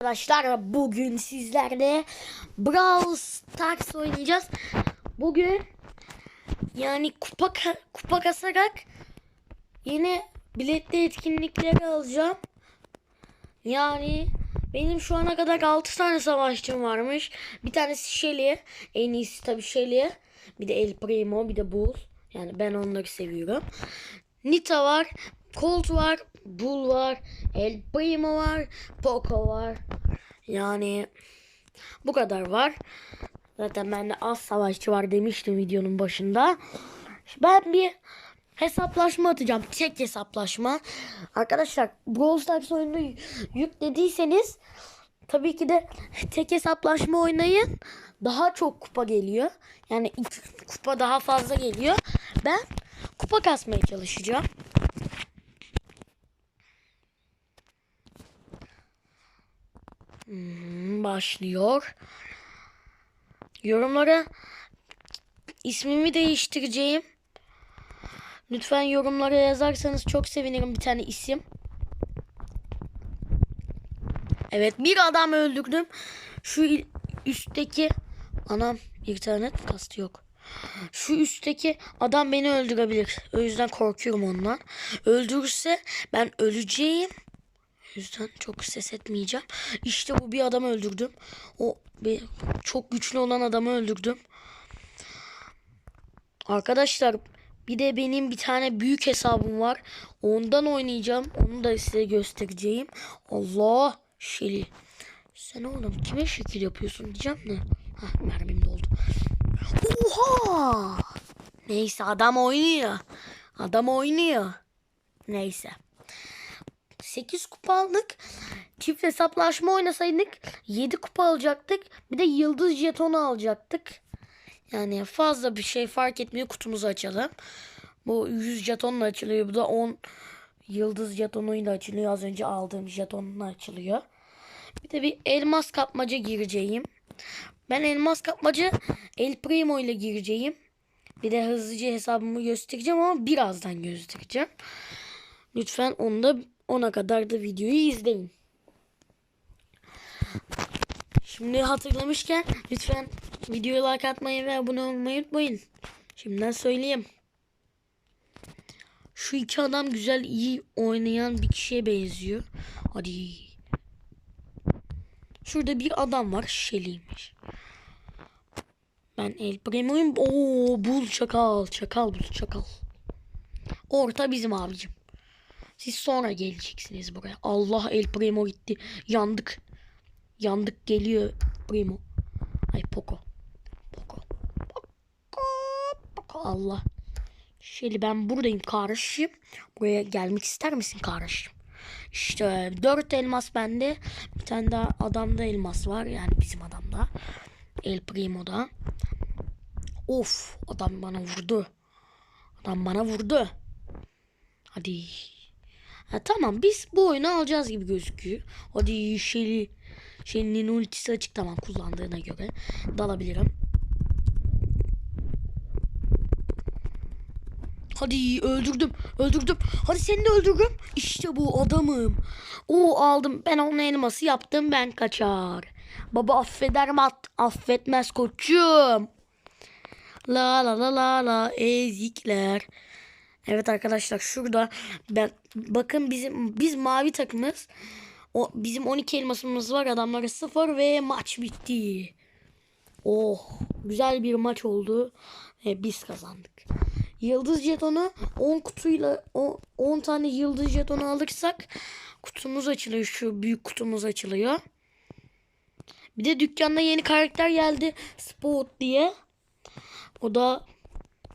Arkadaşlar bugün sizlerle Brawl Stars oynayacağız. Bugün yani kupa kupa kasarak yeni biletli etkinlikleri alacağım. Yani benim şu ana kadar 6 tane savaşçım varmış. Bir tanesi Shelly. En iyisi tabii Shelly. Bir de El Primo, bir de Bull. Yani ben onları seviyorum. Nita var. Colt var. Bull var. El Primo var. Poco var. Yani bu kadar var. Zaten bende az savaşçı var demiştim videonun başında. Ben bir hesaplaşma atacağım. Tek hesaplaşma. Arkadaşlar Brawl Stars oyunu yüklediyseniz tabii ki de tek hesaplaşma oynayın. Daha çok kupa geliyor. Yani iki kupa daha fazla geliyor. Ben kupa kasmaya çalışacağım. Başlıyor. Yorumlara ismimi değiştireceğim. Lütfen yorumlara yazarsanız çok sevinirim bir tane isim. Evet bir adam öldürdüm. Şu üstteki anam internet kastı yok. Şu üstteki adam beni öldürebilir. O yüzden korkuyorum ondan. Öldürürse ben öleceğim. Yüzden çok ses etmeyeceğim. İşte bu bir adam öldürdüm. O be- çok güçlü olan adamı öldürdüm. Arkadaşlar bir de benim bir tane büyük hesabım var. Ondan oynayacağım. Onu da size göstereceğim. Allah Şeli. Sen oğlum kime şekil yapıyorsun diyeceğim de. Hah mermim doldu. Oha! Neyse adam oynuyor. Adam oynuyor. Neyse. 8 kupa aldık. Çift hesaplaşma oynasaydık 7 kupa alacaktık. Bir de yıldız jetonu alacaktık. Yani fazla bir şey fark etmiyor. Kutumuzu açalım. Bu 100 jetonla açılıyor. Bu da 10 yıldız jetonuyla açılıyor. Az önce aldığım jetonla açılıyor. Bir de bir elmas kapmaca gireceğim. Ben elmas kapmaca El Primo ile gireceğim. Bir de hızlıca hesabımı göstereceğim ama birazdan göstereceğim. Lütfen onu da ona kadar da videoyu izleyin. Şimdi hatırlamışken lütfen videoya like atmayı ve abone olmayı unutmayın. Şimdiden söyleyeyim. Şu iki adam güzel iyi oynayan bir kişiye benziyor. Hadi. Şurada bir adam var. Şişeliymiş. Ben El Primo'yum. Oo, bul çakal. Çakal bul çakal. Orta bizim abicim. Siz sonra geleceksiniz buraya. Allah El Primo gitti. Yandık. Yandık geliyor Primo. Ay Poco. Poco. Poco. Poco. Allah. Şöyle ben buradayım kardeşim. Buraya gelmek ister misin kardeşim? İşte dört elmas bende. Bir tane daha adamda elmas var. Yani bizim adamda. El Primo'da. Of adam bana vurdu. Adam bana vurdu. Hadi. Ha, tamam biz bu oyunu alacağız gibi gözüküyor. Hadi Shelly. Shelly'nin ultisi açık tamam kullandığına göre. Dalabilirim. Hadi öldürdüm. Öldürdüm. Hadi seni de öldürdüm. İşte bu adamım. O aldım. Ben onun elması yaptım. Ben kaçar. Baba affeder mi? Affetmez koçum. La la la la la ezikler. Evet arkadaşlar şurada ben bakın bizim biz mavi takımız. O bizim 12 elmasımız var. Adamlara 0 ve maç bitti. Oh, güzel bir maç oldu ve biz kazandık. Yıldız jetonu 10 kutuyla o- 10 tane yıldız jetonu alırsak kutumuz açılıyor. Şu büyük kutumuz açılıyor. Bir de dükkanda yeni karakter geldi. Spot diye. O da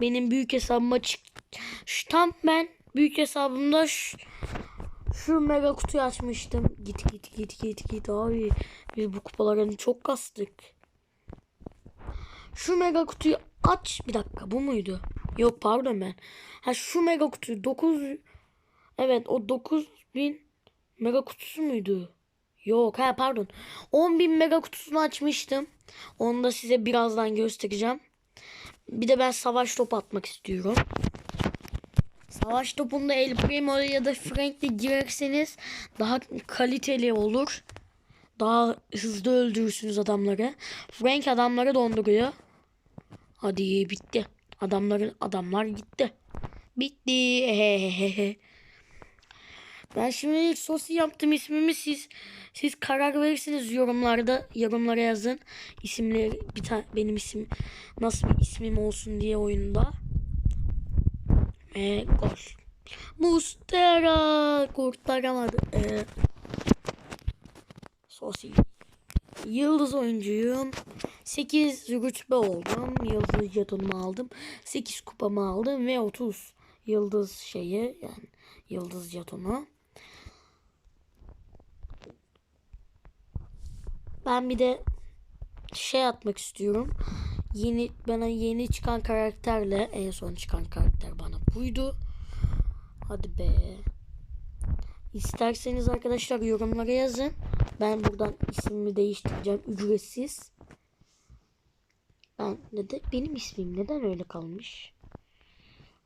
benim büyük hesabıma çık. Şu tam ben büyük hesabımda şu, şu mega kutuyu açmıştım. Git git git git git abi. Biz bu kupalarını çok kastık. Şu mega kutuyu aç. Bir dakika bu muydu? Yok pardon ben. Ha şu mega kutuyu 9 Evet o 9000 mega kutusu muydu? Yok ha pardon. 10.000 mega kutusunu açmıştım. Onu da size birazdan göstereceğim. Bir de ben savaş topu atmak istiyorum. Savaş topunda El Primo ya da Frank'le girerseniz daha kaliteli olur. Daha hızlı öldürürsünüz adamları. Frank adamları donduruyor. Hadi bitti. Adamların adamlar gitti. Bitti. Hehehehe. Ben şimdi sosi yaptım ismimi siz siz karar verirsiniz yorumlarda yorumlara yazın isimleri bir tane benim isim nasıl bir ismim olsun diye oyunda. Ve gol. Mustera kurtaramadı. Ee, sosi. Yıldız oyuncuyum. 8 rütbe oldum. Yıldız jetonumu aldım. 8 kupamı aldım ve 30 yıldız şeyi yani yıldız jetonu. Ben bir de şey atmak istiyorum. Yeni bana yeni çıkan karakterle en son çıkan karakter bana buydu. Hadi be. İsterseniz arkadaşlar yorumlara yazın. Ben buradan ismimi değiştireceğim ücretsiz. Ben neden benim ismim neden öyle kalmış?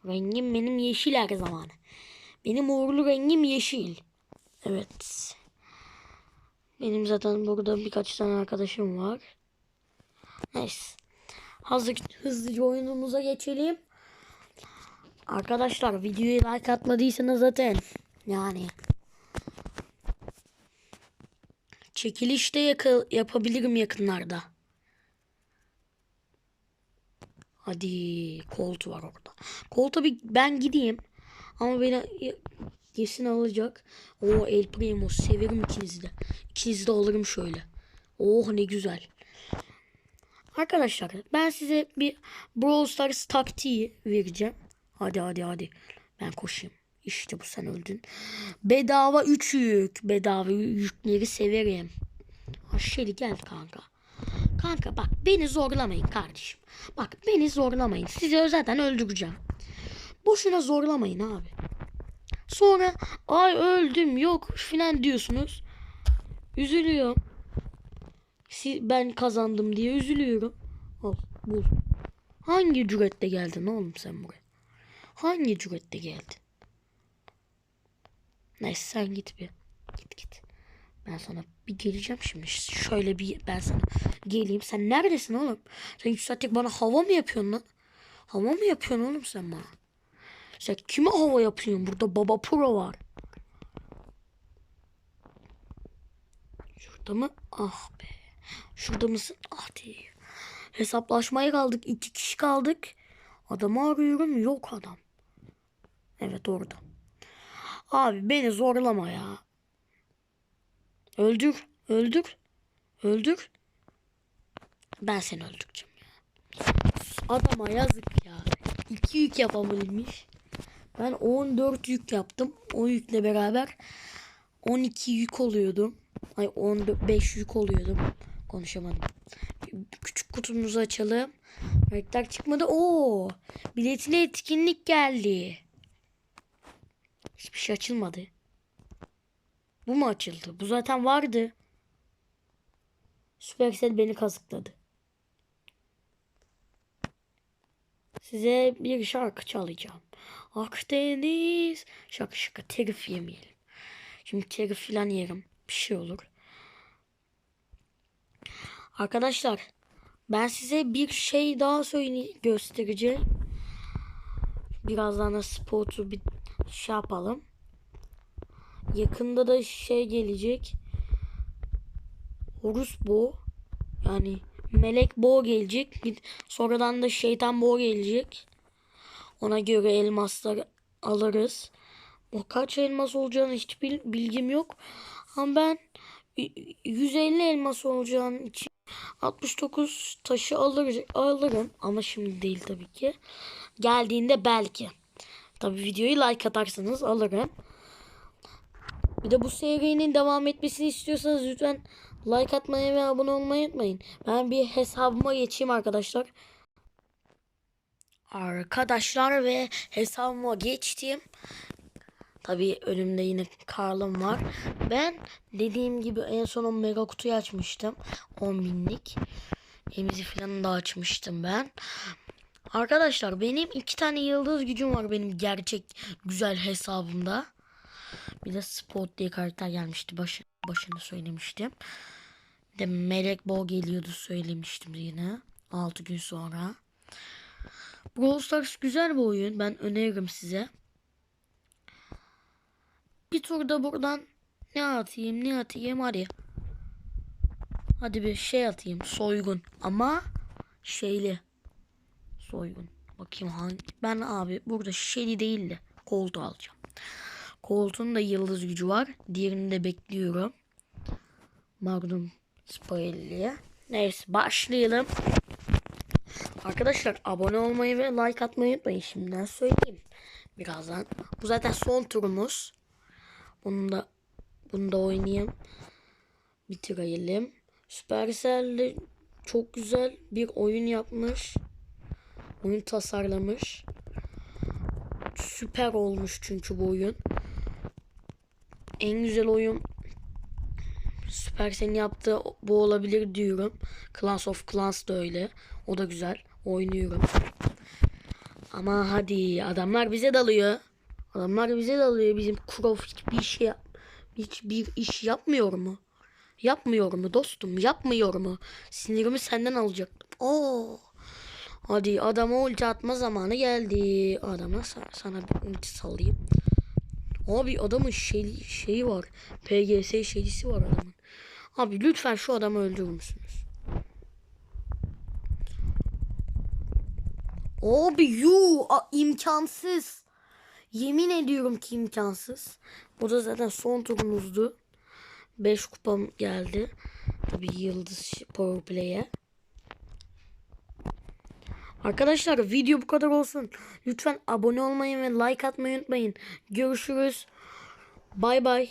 Rengim benim yeşil her zaman. Benim uğurlu rengim yeşil. Evet. Benim zaten burada birkaç tane arkadaşım var. Neyse. Hazır hızlıca oyunumuza geçelim. Arkadaşlar videoyu like atmadıysanız zaten yani çekiliş de yakı- yapabilirim yakınlarda. Hadi Colt var orada. Colt'a bir ben gideyim. Ama beni kesin alacak. O El Primo severim ikinizi de. İkinizi de alırım şöyle. Oh ne güzel. Arkadaşlar ben size bir Brawl Stars taktiği vereceğim. Hadi hadi hadi. Ben koşayım. İşte bu sen öldün. Bedava 3 yük. Bedava yükleri severim. Aşağıya gel kanka. Kanka bak beni zorlamayın kardeşim. Bak beni zorlamayın. Sizi zaten öldüreceğim. Boşuna zorlamayın abi. Sonra ay öldüm yok filan diyorsunuz. Üzülüyorum. Ben kazandım diye üzülüyorum. Al bul. Hangi cürette geldin oğlum sen buraya? Hangi cürette geldin? Neyse sen git bir. Git git. Ben sana bir geleceğim şimdi. Şöyle bir ben sana geleyim. Sen neredesin oğlum? Sen 3 saatlik bana hava mı yapıyorsun lan? Hava mı yapıyorsun oğlum sen bana? Sen kime hava yapıyorsun? Burada Baba Pro var. Şurada mı? Ah be. Şurada mısın? Ah değil. Hesaplaşmaya kaldık. iki kişi kaldık. Adamı arıyorum. Yok adam. Evet orada. Abi beni zorlama ya. Öldür. Öldür. Öldür. Ben seni öldüreceğim ya. Adama yazık ya. İki yük yapabilmiş. Ben 14 yük yaptım. O yükle beraber 12 yük oluyordum. Ay 15 yük oluyordum. Konuşamadım. Küçük kutumuzu açalım. Renkler çıkmadı. Oo! Biletine etkinlik geldi. Hiçbir şey açılmadı. Bu mu açıldı? Bu zaten vardı. Supercell beni kazıkladı. Size bir şarkı çalacağım. Akdeniz. Şaka şaka telif yemeyelim. Şimdi telif filan yerim. Bir şey olur. Arkadaşlar ben size bir şey daha söyle göstereceğim. Birazdan da spotu bir şey yapalım. Yakında da şey gelecek. Horus Bo yani Melek Bo gelecek. Bir, sonradan da Şeytan Bo gelecek. Ona göre elmaslar alırız. O kaç elmas olacağını hiç bil, bilgim yok. Ama ben 150 elmas olacağını için 69 taşı alır, alırım. Ama şimdi değil tabii ki. Geldiğinde belki. Tabii videoyu like atarsanız alırım. Bir de bu serinin devam etmesini istiyorsanız lütfen like atmayı ve abone olmayı unutmayın. Ben bir hesabıma geçeyim arkadaşlar. Arkadaşlar ve hesabıma geçtim. Tabii önümde yine Karl'ım var. Ben dediğim gibi en son o mega kutuyu açmıştım. 10 binlik. Emizi falan da açmıştım ben. Arkadaşlar benim iki tane yıldız gücüm var benim gerçek güzel hesabımda. Bir de Spot diye karakter gelmişti. Başı, başını söylemiştim. De Melek Bol geliyordu söylemiştim yine. 6 gün sonra. Brawl Stars güzel bir oyun. Ben öneririm size. Bir turda buradan ne atayım ne atayım hadi. Hadi bir şey atayım. Soygun. Ama şeyli. Soygun. Bakayım hangi. Ben abi burada Shelly değil de Colt'u alacağım. Colt'un da yıldız gücü var. Diğerini de bekliyorum. Magnum Spirelli'ye. Neyse başlayalım. Arkadaşlar abone olmayı ve like atmayı unutmayın. Şimdiden söyleyeyim. Birazdan. Bu zaten son turumuz. Bunu da bunu da oynayayım. Bitirelim. Supercell çok güzel bir oyun yapmış. Oyun tasarlamış. Süper olmuş çünkü bu oyun. En güzel oyun Supercell'in yaptığı bu olabilir diyorum. Clans of Clans da öyle. O da güzel. Oynuyorum. Ama hadi adamlar bize dalıyor. Adamlar bize dalıyor. Bizim Crow hiçbir şey yap hiçbir iş yapmıyor mu? Yapmıyor mu dostum? Yapmıyor mu? Sinirimi senden alacaktım. Oo. Hadi adama ulti atma zamanı geldi. Adama sa- sana bir ulti salayım. Abi adamın şey, şeyi var. PGS şeyisi var adamın. Abi lütfen şu adamı öldürür müsünüz? Abi yu imkansız. Yemin ediyorum ki imkansız. Bu da zaten son turumuzdu. 5 kupam geldi. Tabi yıldız power play'e. Arkadaşlar video bu kadar olsun. Lütfen abone olmayı ve like atmayı unutmayın. Görüşürüz. Bay bay.